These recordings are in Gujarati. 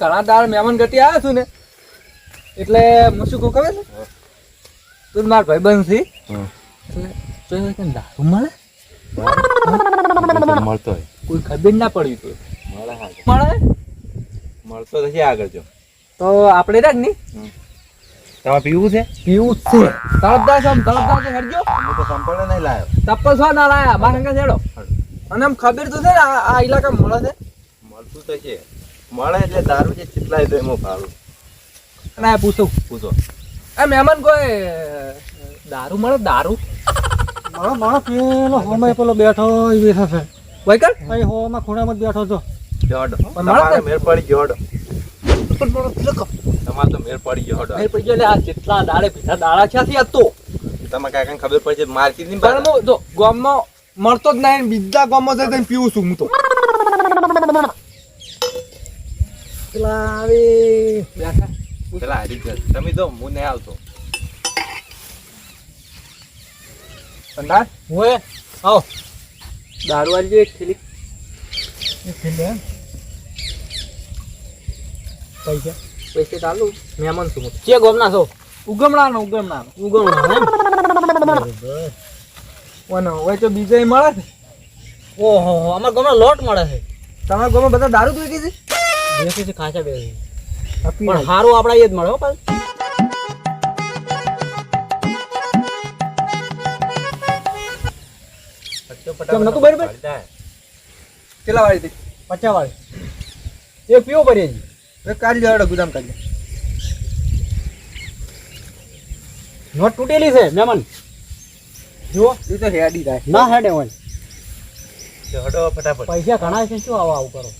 ઘણા દાળ મહેમાન ગતિ આવ્યા છું ને. એટલે હું શું કહું ખબર છે તું મારા ભાઈ બંધ છે એટલે તો દારૂ મળે? મળતો હોય. કોઈ ખબર ના પડ્યું તો મળે મળતો નથી આગળ જો. તો આપણે રાખની. તમારે પીવું છે? પીવું જ છે. તરતદાર છો આમ તરતદાર તો હેડજો તો સંપૂર્ણ નહીં લાયો. ચપ્પલ છો ના લાયા. મારા અંગા હેડો. અને આમ ખબર તો છે ને આ આ ઇલાકા મળે છે? મળતું તો છે. મળે એટલે દારૂ છે કેટલાય તો એમાં ભાડું. અને આ પૂછું. પૂછો. આ મહેમાન કોઈ દારૂ મળે? દારૂ? મારો મારો પેલો હોમે પેલો બેઠો એ બેઠો છે. હોય કર અહીં હોમાં ખૂણામાં જ બેઠો છો જોડ. મળે તમારે ને? મેળ પડી જોડ. તમારે તો મેળ પડી જોડ. નહીં પડી એટલે આ જેટલા દાડે પીધા દાડા ક્યાંથી હતો તમે કાકાને ખબર પડશે માર્કેટની પણ જો ગામમાં મળતો જ નહીં બીજા ગામમાં જઈને પીવું છું હું તો. પેલા આવે પેલા હારી તમે તો હું નહીં આવતો. ભંડાર હોય આવો. દારૂ વાળી જો એક થેલી પૈસા. પૈસે ચાલુ? મહેમાન છું કે ગોમના છો? ઉગમણાનો ઉગમણાનો. ઉગમણા એમ? ઓનો હોય તો બીજો મળે છે? ઓહો અમાર ગામમાં લોટ મળે છે. તમારા ગમે બધા દારૂ પી છે? બેસી છે ખાસા બે. પણ પણ હારું આપડા એ જ મળે હો પાછું. બરાબર? કેટલા વાળી હતી? પચાસ વાળી એ પીવો પડી હજી. કાઢી લેવાડો ગુદામ કાઢી નોટ તૂટેલી છે મહેમાન. જુઓ એ તો હેડી થાય. ના હેડે હોય. હડો ફટાફટ. પૈસા ઘણા છે શું આવું આવું કરો?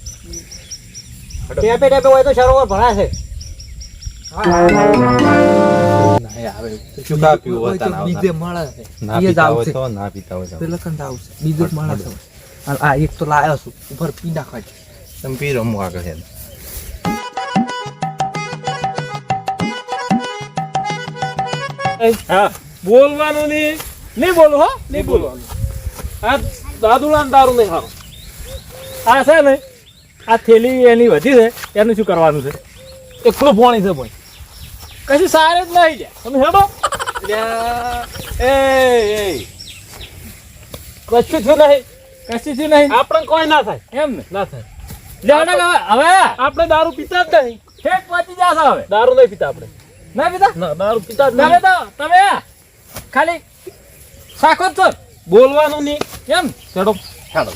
ટેપે ટેપે હોય તો સરોવર છે જ જ એક તો લાયો છું. ઉપર પી નાખવા તમે પી રમવું આગળ હા. બોલવાનું નહીં. નહીં બોલું હો? નહીં બોલવાનું આ દાદુડા દારૂ નહીં ખાવ આ છે ને આ થેલી એની વધી છે એનું શું કરવાનું છે? એકલું પોણી છે ભાઈ કશું સારે જ નહીં જાય તમે હેડો. એ કશું થયું નહીં. કશું થયું નહીં. આપણે કોઈ ના થાય. એમ ને? ના થાય. હવે. આપણે દારૂ પીતા જ નહીં. ઠેક પહોંચી જશે હવે. દારૂ નહીં પીતા આપણે. ના પીતા ના દારૂ પીતા જ નહીં. તમે? ખાલી સાખો સર બોલવાનું નહીં. કેમ? ચડો ચાલો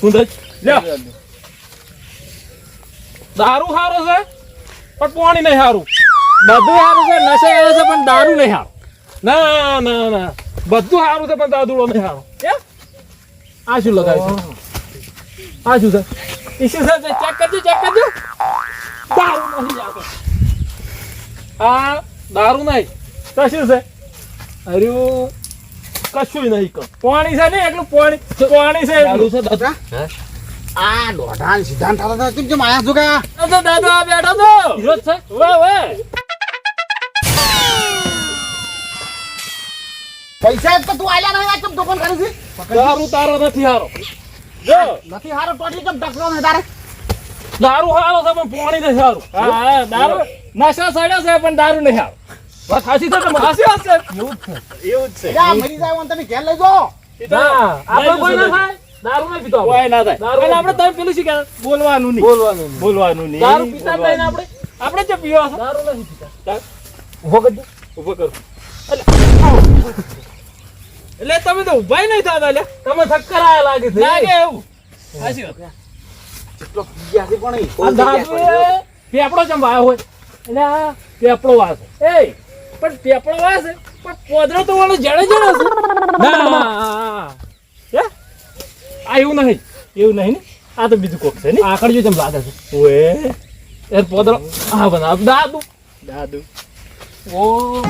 સુંદર. દારૂ સારો છે પણ પાણી નહીં સારું બધું સારું છે નશા આવે છે પણ દારૂ નહીં સારું ના ના ના. બધું સારું છે પણ દાદુડો નહીં હારો. કેમ? આ શું લગાવ્યું છે? આ શું છે? ઈશ્વર સર ચેક કરજો ચેક કરજો. દારૂ નહીં આવતો આ દારૂ નહીં. તો શું છે? અર્યું કશું નહીં કર. પાણી છે ને એટલું પાણી પાણી છે દારૂ છે દાદા. આ દોઢાન સિદ્ધાંત હતા કેમ કેમ આયા છો કા તો દાદા આ બેઠો તો હીરો છે? વે વે પૈસા તો તું આલ્યા નહીં આ કેમ દુકાન કરી છે? દારૂ તારો નથી હારો. જો. નથી હારો ટોટલી કેમ નહીં તારે? દારૂ હારો છે પણ પાણી નથી હારું. હા હા દારૂ નશા સડ્યો છે પણ દારૂ નહીં હારો. બસ હાસી છે તમારી વાત છે એવું જ છે. એવું જ છે. જા મરી જાય તમે ઘેર લઈ જાઓ. ના આપણે કોઈ ના થાય? દારૂ નહીં પીતો કોઈ ના થાય. દારૂ આપણે તમે પેલું શીખ્યા બોલવાનું નહીં. બોલવાનું નહીં. બોલવાનું નહીં. દારૂ પીતા જ આપણે. આપણે જે પીવા દારૂ નથી પીતા. ઊભો કરજો ઊભો કરો. એટલે તમે તો ઊભા નહીં થતા એટલે તમે થક્કર આયા લાગે છે. લાગે એવું. સાચી વાત. આ દારૂ પેપડો ચમ વાયો હોય. એટલે પેપડો વાસ એ પણ પેપડો વાસે પણ પોદરો તો વાળો જડે જડે છે. ના. આ એવું નહીં એવું નહીં ને. આ તો બીજું કોક છે ને. આકડ જો જેમ લાગે છે. ઓએ. એ પોદરો. હા બના દાદુ. દાદુ. ઓ.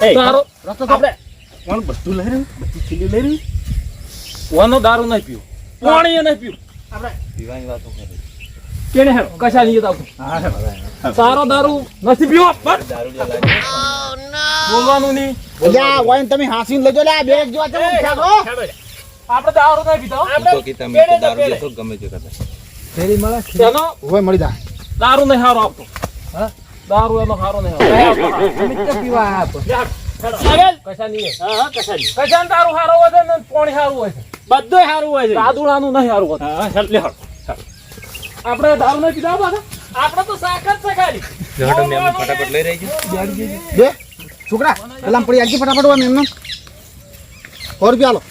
તારો. આપણે. કોણ બધું લઈ રહ્યું? બધી ખીલી લઈ રહ્યું? વાનો દારૂ નહીં પીવું. પાણી નહીં પીવું. પીવાની વાતો કરે. કેને હેરો કશા નહીં આવતું સારો દારૂ નથી પીવો? બોલવાનું નહીં. અલ્યા વાઈન તમે હાસીને લેજો લે આ બે જોવા? હેડો. લે. આપણે દારૂ નહીં પીતો હો. તો કીધા તમે તો દારૂ લેતો ગમે તે કરતા. ફેરી મળે? એનો હોય મળી જા દારૂ નહીં હારો આપતો. હા? દારૂ એનો હારો નહીં આવતો. તો પીવા હેડો. કશા નહીં હા હા કશા નહીં કશા દારૂ હારો હોય છે ને પોણી હારું હોય છે. બધું સારું હોય છે. દાદુડાનું નહીં હારું હોતું. હા હેડ લે હેડ. આપણે દારૂ નહીં પાછા આપણે તો સાકર છે ખાલી. ફટાફટ લઈ રહી બે છોકરા પેલા પડી આગી ફટાફટ હોય એમને. સો રૂપિયા આલો.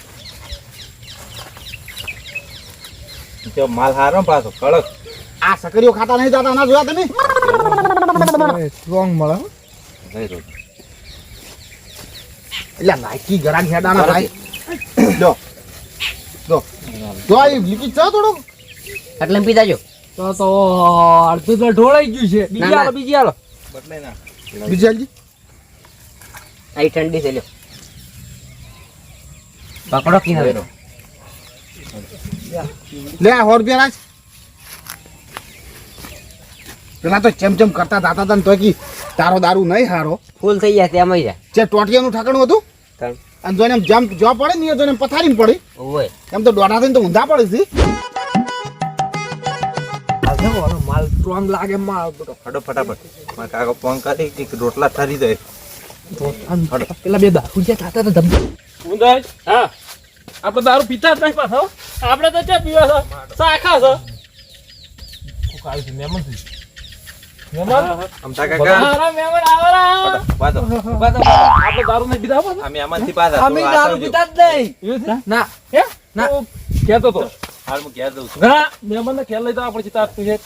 જો માલ હારો પાછો કડક. આ સકરીઓ ખાતા નહીં જાતા ના જોયા તમે? સ્ટ્રોંગ મળે એટલે નાઈકી ગરાક હેડાના ભાઈ. જો જો. જો આ લીકી છે થોડું એટલે પી જો તો તો અડધું તો ઢોળાઈ ગયું છે. બીજી. આલો બીજી બદલાઈ ના. બીજી હાલજી. આઈ ઠંડી છે લ્યો. પકડો કી હવે લે સો રૂપિયા રાખ. પેલા તો ચેમ ચેમ કરતા દાતા હતા ને તો કી તારો દારૂ નહીં હારો. ફૂલ થઈ જાય તેમ જ જે ટોટિયાનું ઠાકણું હતું? અને જો એમ જમ જો પડે ને જો જોઈને પથારી પડે. ઓય. એમ તો દોઢા થઈને તો ઊંધા પડે છે. છે માલ સ્ટ્રોંગ લાગે માલ બધો ફટો ફટાફટ મારા કાકા ફોન કરી કે રોટલા ઠરી જાય પેલા બે દારૂ જે ખાતા હતા ધમ ઊંધાઈ હા. આપણે દારૂ પીતા જ નહીં પાછો આપણે તો ક્યાં પીવા છો સાખા છો કોક આવ્યું મહેમાન છે. મહેમાન? અમતા કાકા. મારા મહેમાન આવેલા. વાતો આપણે દારૂ નહીં પીતા અમે આમાંથી પાછા અમે દારૂ પીતા જ નહીં. ના. હે? ના. કહેતો તો. હાલ હું ઘેર જઉં છું. ઘણા મહેમાનને ખ્યાલ લઈ તો આપણે ચિતા છે.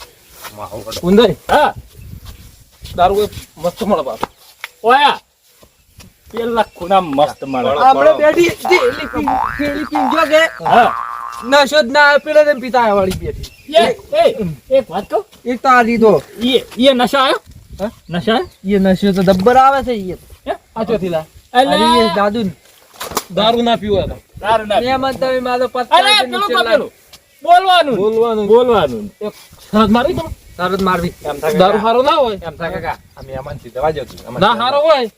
હા. દારૂ મસ્ત મળે પાછું. ઓયા. પેલા ખૂણા મસ્ત મળે. આપણે બેઠી પેલી પીંજો કે હા. નશો જ ના પેલા તેમ પીતા વાળી બેઠી. એ એ એક વાત કહું? એક તો આ લીધો. ઈ ઈ નશા નશા એ નશો તો દબ્બર આવે છે ઈ હે? આ લા દાદુ દારૂ ના પીવો તો. દારૂ ના મહેમાન તમે મારો અરે પત્તા પેલું પેલું બોલવાનું બોલવાનું બોલવાનું એક શરત તમે તરત મારવી દારૂ હારો ના હોય એમ થાય કાકા અમે આમાંથી દવા જતું ના હારો હોય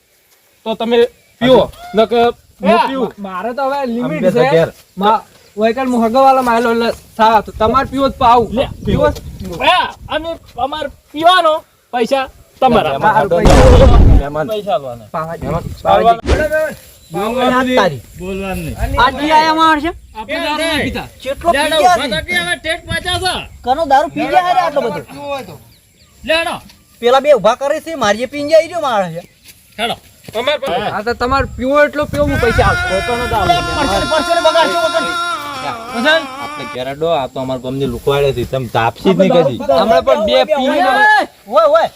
તો તમે પીવો નકર પીવું મારે તો હવે લિમિટ છે વૈકલ હું હગવાલા માયલો એટલે થા તો તમારે પીવો જ પાવું લે પીવો પીવો અમે અમાર પીવાનો પૈસા તમારા પૈસા. પાવા આપણે ગયા ગયા પેલા બે ઊભા કરે છે મારી પીંજે આવી રહ્યો માણસ છે હેડો. આ તો તમારે પીવો એટલો પીવો હું પૈસા આપું. પોતાનો દારૂ. પરસોને પરસોને બગાડશો વગર આપણે ઘેરડો આ તો અમારા ગમની લુકવાડે છે. તમે તાપસી જ નહીં કદી. હમણાં પણ બે પીને ઓય ઓય.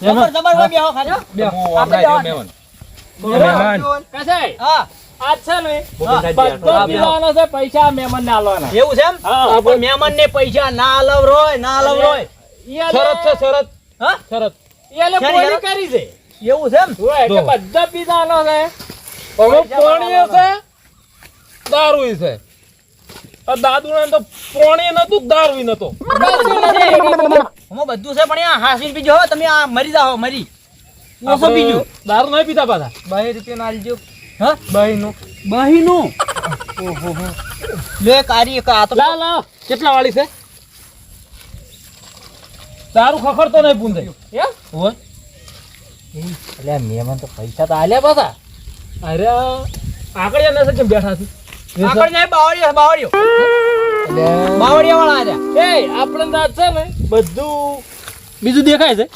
જબર જબર બેહો ખાલી. હું. હમણાં જેવો મહેમાન કસાઈ, હા. આજ છે ને બધો પીવાનો છે પૈસા મહેમાનને આલવાના. એવું છે એમ? હા. મહેમાન ને પૈસા ના આલવ રોય ના આલવ રોય શરત છે, શરત. હા? શરત. ઈ આલે શેની બોલી શરત? કરી છે. એવું છે એમ? હોય કે બધા પીવાનો છે. હવે પોણી છે દારૂ છે. આ દાદુને તો પોણી નતું દારૂ નતો હું બધું છે પણ આ હાસી પીજો. હો તમે આ મરી જાઓ મરી. ઓછો પીજો દારૂ નહીં પીતા પાછા. બાઈ રૂપિયા આલજો. હા? બાઈનું. બહીનું લે કારી કા તો લા લા કેટલા વાળી છે? દારૂ ખખડતો નહીં પૂંધે હે? હોય? એટલે મહેમાન તો પૈસા તો આલ્યા પાછા. અરે આગળ યા કેમ બેઠા છે? જાય બાવળિયો બાવળિયો. બાવળિયા વાળા આલ્યા. એ આપણે તો છે ને બધું બીજું દેખાય છે.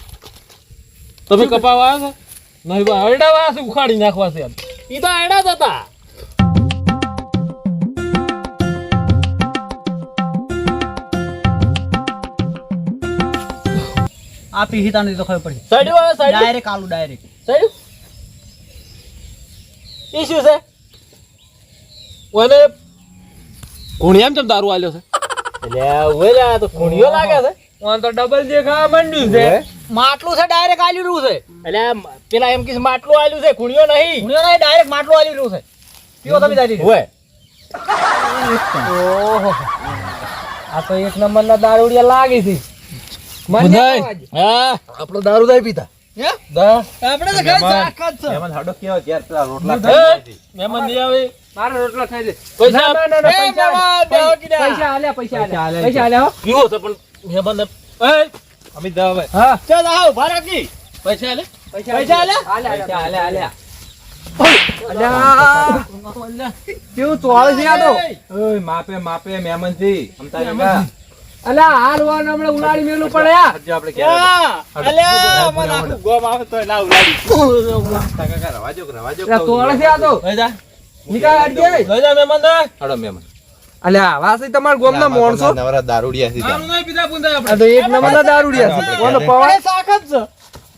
તમે કપાવા આવ્યા છો? નહીં બા અરડાવા છે ઉખાડી નાખવા છે ઈ તો અરડા જ હતા. આ પીહિતાની તો ખબર પડી. સડ્યું હવે સડ્યું ડાયરેક્ટ આલુ ડાયરેક્ટ સડ્યું ઈ શું છે? ઓને કુણિયામ ચમ દારૂ આલ્યો છે? એટલે ઓલા તો કુણિયો લાગે છે. ઓન તો ડબલ દેખાવા માંડ્યું છે. માટલું છે ડાયરેક્ટ આલ્યું રહ્યું છે. એટલે પેલા એમ કે માટલું આલ્યું છે કુણિયો નહીં. કુણિયો નહીં ડાયરેક્ટ માટલું આલ્યું રહ્યું છે. પીવો તમે દાદી. હોય ઓહો. આ તો એક નંબરના દારૂડિયા લાગી હતી મને. હા. આપણો દારૂ નહીં પીતા. આપણે તો શાક જ છે. એમાં હાડો કેવો ઘેર પેલા રોટલા ખાઈ. મહેમાન નહીં આવે. મારો રોટલો ખાઈ દે પૈસા ના, ના, ના, પૈસા. પૈસા આલ્યા પૈસા આલ્યા. પૈસા આલ્યા હો. પીવો છે પણ મહેમાન એ અમિત દા હવે. હા. ચાલ આવ ઊભા રાખી પૈસા આલે? પૈસા? આલ્યા પૈસા આલ્યા અલ્યા. કેવું ચોળ છે આ તો? ઓય, માપે માપે મહેમાનજી અમતા કાકા. અલ્યા હાલ વાર હમણાં ઉલાડી મેલું પડે યાર. આપણે. હા, અલ્યા, મને આખું ગોમ આવે તો ના ઉલાડી. કાકા રવા દ્યો, રવા દ્યો અલ્યા, કહું છે. આ તો. જા. દા હાડો મહેમાન. આવા વાસી તમારા ગોમના માણસો? નવરા દારૂડિયા છે દારૂ નહીં પીધા પૂંધા આ તો એક નંબરના દારૂડિયા છે. કોનો પવાય એ છે.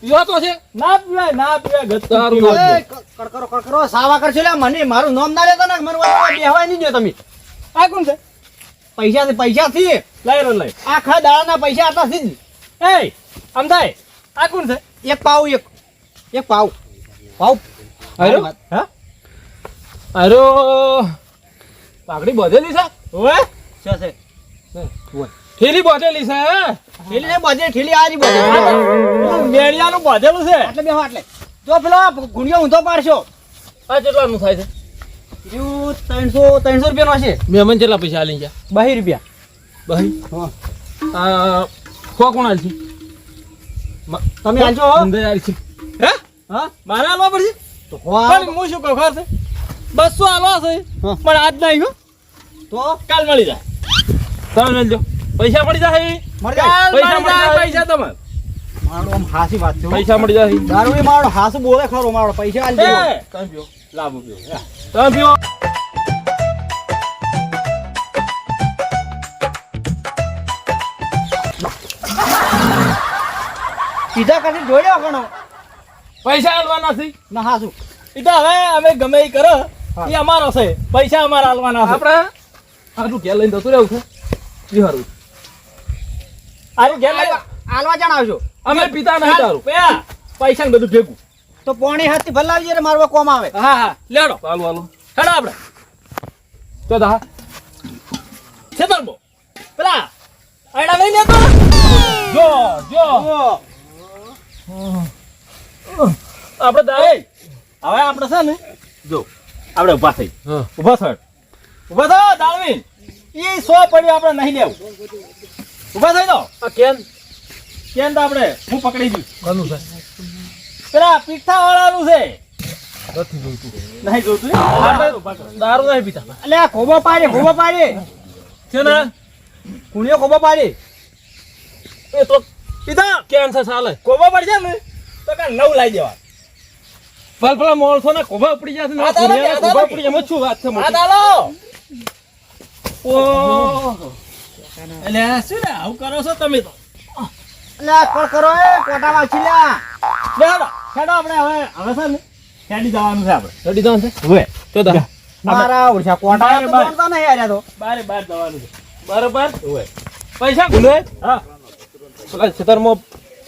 પીવો તો છે. ના પીવાય, ના પીવાય, ગતું દારૂ પીવાય. નથી. એ, ક- કડકરો, કડકરો, સાવા કરશો લે, મને મારું નામ ના લેતા ને મને બેહવાય નહીં જો તમે. આ કોણ છે? પૈસા છે પૈસા થી લઈ રો લઈ. આખા દાડાના પૈસા હતા થી જ એ અમદાય આ કોણ છે? એક પાવ એક એક પાવ પાવ અરે હા? અરે પાઘડી બધેલી છે? ઓએ છે? છે બધેલી છે? ઠેલી ને બધે ઠેલી આરી બધે મેળિયાનું બધેલું છે? એટલે બેહો એટલે તો પેલો ગુણિયો ઊંધો પાડશો. આ કેટલાનું થાય છે? બીજું ત્રણસો ત્રણસો રૂપિયાનો હશે. મહેમાન કેટલા પૈસા આલી ગયા. બાહી રૂપિયા. ભાઈ હા. ખો કોણ આલશી? તમે આલજો હો? અંદર આલશે. હે? હા? મારે આલવા પડશે? તો પણ હું શું કહું ખબર છે? બસો આલવા છે. પણ આજ ના હો. તો? કાલ મળી જાય. તમે મેલજો પૈસા મળી જાય. પૈસા મળી જાય. પૈસા તમે મારો આમ હાસી વાત છે પૈસા મળી જાય. દારૂ મારો હાસુ બોલે ખરો મારો. પૈસા આલી તમે પીઓ. લાભ પીઓ. તમે પીઓ. પીધા kasi જોડ્યો કણો પૈસા આલવાના છે. ના હાસુ. એ તો હવે અમે ગમે એ કરો. એ અમારો છે. પૈસા અમારા આલવાના છે. આપણે? આટલું ઘેર લઈને જતું રહેવું છે? ઈ હારું. આરું ઘેર લઈ આલવા જણાવજો. આવજો અમે પિતા નહીં તારું. પૈસા ને બધું ભેગું. તો પોણી હાથથી ભલાવજે રે મારવા કોમ આવે. હા હા. લેડો. હાલો હાલો. હેડો આપણે. તો દા છે તરબો પેલા આડા લઈ લેતો જો જો. આપણે દા હવે આપણે છે ને જો. આપણે ઊભા થઈ. ઊભા ઊભા ઊભા થો દાળવીન એ સો પડ્યું આપણે નહીં લેવું. ઊભા થઈ દો આ કેન કેમ તો આપણે હું પકડી દઉં. કોનું છે? પેલા પીઠા વાળાનું છે નહીં જોતું દારૂ નહીં પીતા. એટલે આ ખોબો પાડે ખોબો પાડે. છે ને? કુણિયો ખોબો પાડે. એ તો પીધા? કેન છે ચાલે ખોબો પડશે ને તો કાંઈ નવ લાવી દેવા ભલ ભલા માણસો ને કોભા ઉપડી જશે દારૂ. ઉપડી જાય એમાં શું વાત છે આ દાલો ઓહો એટલે શું ને આવું કરો છો તમે તો? એટલે કોણ કરો એ કોટા વાંચી લ્યા હેડો હેડો આપણે હવે હવે છે ને હેડી જવાનું છે આપણે. રેડી તો છે? હવે. તો દા મારા ઓળખ્યા કોટા તો બાર. નહીં હાર્યા તો. બારે બાર જવાનું છે. બરોબર? પૈસા ગુલે હા. પેલા ખેતરમાં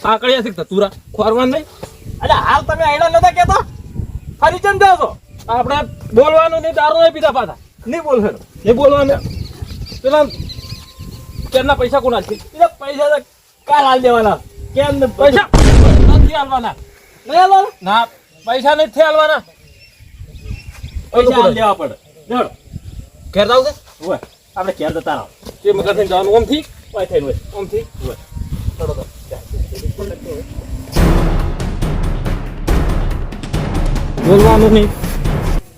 આકડિયા શીખતા તુરા? ખોરવાનું નહીં? એટલે હાલ તમે આયડા નતા કેતા? ફરી ચમ જાવ છો? આપણે બોલવાનું નહીં દારૂ નહીં પીતા પાછા. નહીં બોલ હેડો નહીં બોલવાનું. પેલા કેમના પૈસા કોના છે? પેલા પૈસા તો કાલ હાલ દેવાના. કેમ પૈસા નથી હાલવાના નહીં હાલવાના? ના પૈસા નથી હાલવાના પૈસા હાલ દેવા પડે. હેડો ઘેર જાવ છે હોય. આપણે ઘેર જતા રહો. તે મગર થઈને જવાનું. ઓમથી? ઓય થઈને ઓય. ઓમથી? બોલવાનું નહીં.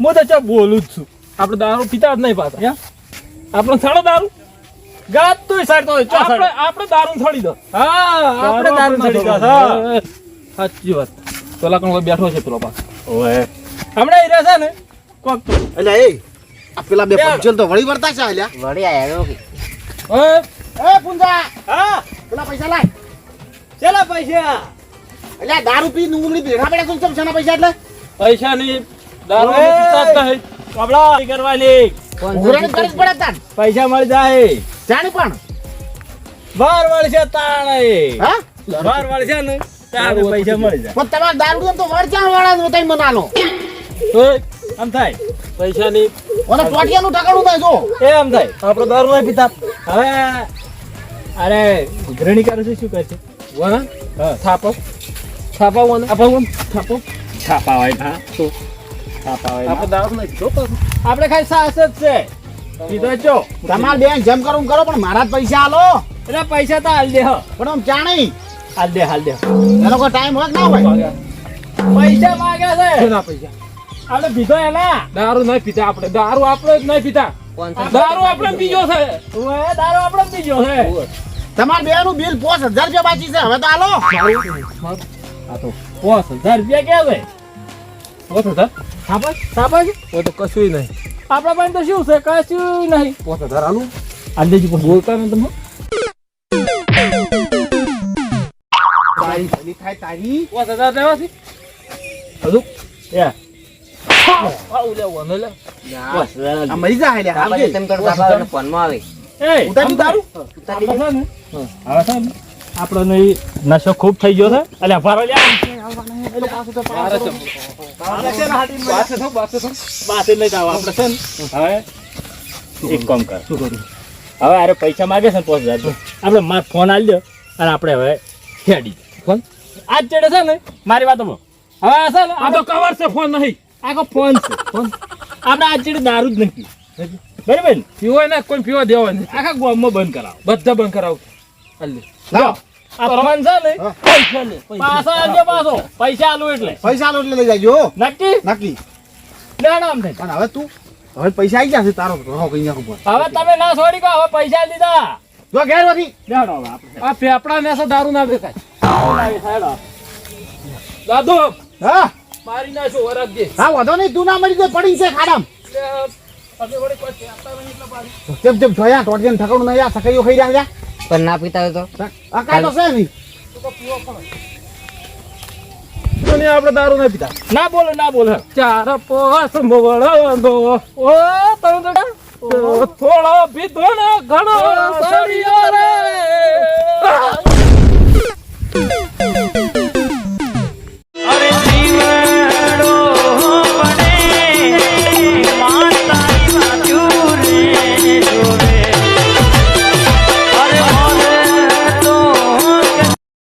હું તો ચા બોલું જ છું. આપણે દારૂ પીતા જ નહીં પાછા? આપણે છાડો દારૂ? ગાત તોય સાડતો હોય ચો આપણે આપણે દારૂ છોડી દો. હા આપણે દારૂ ચડી દો હા. સાચી વાત. પેલા કોણ કોઈ બેઠો છે પેલો પાસ ઓએ હમણાં ઈ રહેશે ને? કોક તો. એટલે એ આ પેલા બે પંચલ તો વળી વળતા છે અલ્યા. એ પુંજા હા. પેલા પૈસા લાય. ચેલા પૈસા? એટલે દારૂ પી ઊંગળી ભેગા પડે શું ચમ પૈસા એટલે? પૈસા ની દારૂ. પીતા જ નહીં કપડા કરવાની. ઉઘરાણી કરી પડે તાન. પૈસા મળી જાય. જાણી પણ. બાર વર્ષે તાણે. હા? બાર વર્ષે ને તારે પૈસા મળી જાય. પણ તમારે દારૂ તો વળચાણ વાળા તઈ મનાલો આમ થાય. પૈસા ની અને ચોટિયાનું ઠકાણું થાય જો. એ આમ થાય. આપણે દારૂ નહીં પીતા. હવે અરે ઘરણી કરે છે શું કહે છે? વાહ. થાપો. ને. ભગવાન છાપાવાય હા. તો. આપણે ખાલી સાસ જ છે. જો તમારે બેન જેમ કરો કરો પણ મારા જ પૈસા આલો. એટલે પૈસા તો હાલ દે પણ આમ ચા હાલ દે હાલ દે એનો કોઈ ટાઈમ હોય ના હોય. પૈસા માંગ્યા છે. શેના પૈસા? આપણે પીધો એલા દારૂ નહીં પીતા આપણે. દારૂ આપણે જ નહીં પીતા દારૂ આપણે પીજો છે. દારૂ આપણે પીજો છે. તમારે બે નું બિલ પાંચ હજાર રૂપિયા બાકી છે. હવે તો હાલો આ પાંચ હજાર રૂપિયા કે છે? પોત હજાર? છાપા છે ઓ તો કશું નહીં. આપણા પાસે તો શું છે? કશું નહીં. પોતે આલું હાલ પણ બોલતા ને તમે? તારી ભલી થાય તારી. ઓ દાદા દેવા છે. હજુ? એ આવું આપણે નશો ખૂબ થઈ ગયો છે. એટલે ભારો લે મારે છે બાસે થો બાસે થો બાસે લઈ જાવ આપણે છે ને હવે એક કામ કર. શું કરું? હવે અરે પૈસા માગે છે ને પાંચ હજાર આપણે માર ફોન આલી દો અને આપણે હવે હેડી ફોન? આજ ચડે છે ને મારી વાતો હવે આ છે ને આ તો કવર છે ફોન નહીં. આખો ફોન છે. ફોન? આપણે આજ ચડે દારૂ જ નથી. બરાબર પીવો ને કોઈ પીવા દેવા નહીં આખા ગામમાં બંધ કરાવો. બધા બંધ કરાવ. પૈસા આલું એટલે. પૈસા આલો એટલે લઈ જાજો નક્કી? નક્કી. હવે તું હવે પૈસા આવી ગયા તારો રહો કઈ નાખું હવે તમે ના છોડી કહો હવે પૈસા લીધા જો ઘેર આ ને દારૂ ના દેખાય દાદુ હા. મારી નાખો વરખ હા વધો નહીં તું ના મરી જાય પડી છે ખાડામ. જેમ જેમ જોયા ટોટિયન ઠકડું નહીં આ સકૈયો ખાઈ રહ્યા પણ ના પીતા હોય તો? આ કાંઈ તો છે નહીં. આપણે દારૂ ના પીતા. ના બોલો ના બોલો. ચાર પોસ મોળો ઓ થોડો પીધો ઘણો સળિયો